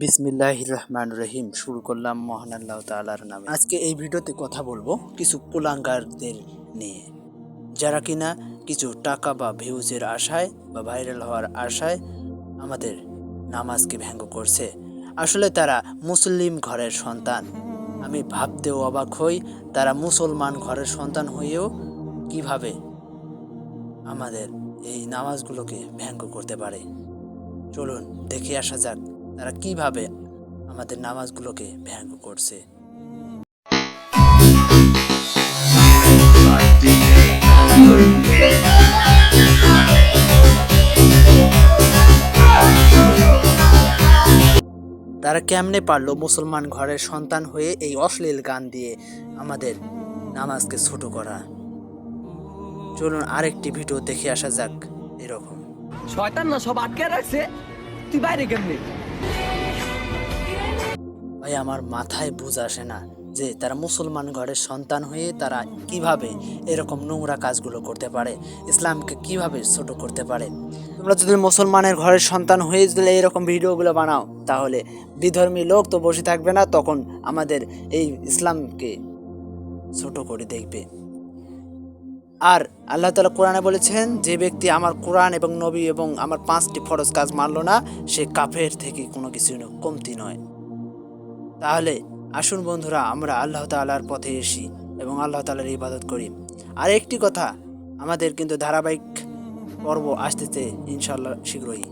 বিসমিল্লাহ রহমান রহিম শুরু করলাম মহান আল্লাহ তালার নামে। আজকে এই ভিডিওতে কথা বলব কিছু কুলাঙ্গারদের নিয়ে। যারা কিনা কিছু টাকা বা ভিউজের আশায় বা ভাইরাল হওয়ার আশায় আমাদের নামাজকে ব্যঙ্গ করছে। আসলে তারা মুসলিম ঘরের সন্তান। আমি ভাবতেও অবাক হই, তারা মুসলমান ঘরের সন্তান হয়েও কীভাবে আমাদের এই নামাজগুলোকে ব্যঙ্গ করতে পারে। চলুন, দেখে আসা যাক। তারা কীভাবে আমাদের নামাজগুলোকে ব্যঙ্গ করছে? তারা কেমনে পারল মুসলমান ঘরের সন্তান হয়ে এই অশ্লীল গান দিয়ে আমাদের নামাজকে ছোট করা? চলুন আরেকটি ভিডিও দেখে আসা যাক এরকম। শয়তান না সব আটকে রাখছে। তুই বাইরে কেমনি? ভাই, আমার মাথায় বুঝ আসে না যে তারা মুসলমান ঘরের সন্তান হয়ে তারা কীভাবে এরকম নোংরা কাজগুলো করতে পারে, ইসলামকে কীভাবে ছোট করতে পারে। তোমরা যদি মুসলমানের ঘরের সন্তান হয়ে যদি এরকম ভিডিওগুলো বানাও, তাহলে বিধর্মী লোক তো বসে থাকবে না, তখন আমাদের এই ইসলামকে ছোট করে দেখবে। আর আল্লাহ তালা কোরআনে বলেছেন, যে ব্যক্তি আমার কোরআন এবং নবী এবং আমার পাঁচটি ফরজ কাজ মানলো না, সে কাফের থেকে কোনো কিছু কমতি নয়। তাহলে আসুন বন্ধুরা, আমরা আল্লাহ তালার পথে এসি এবং আল্লাহ তালার ইবাদত করি। আর একটি কথা, আমাদের কিন্তু ধারাবাহিক পর্ব আসতেছে ইনশাল্লাহ শীঘ্রই।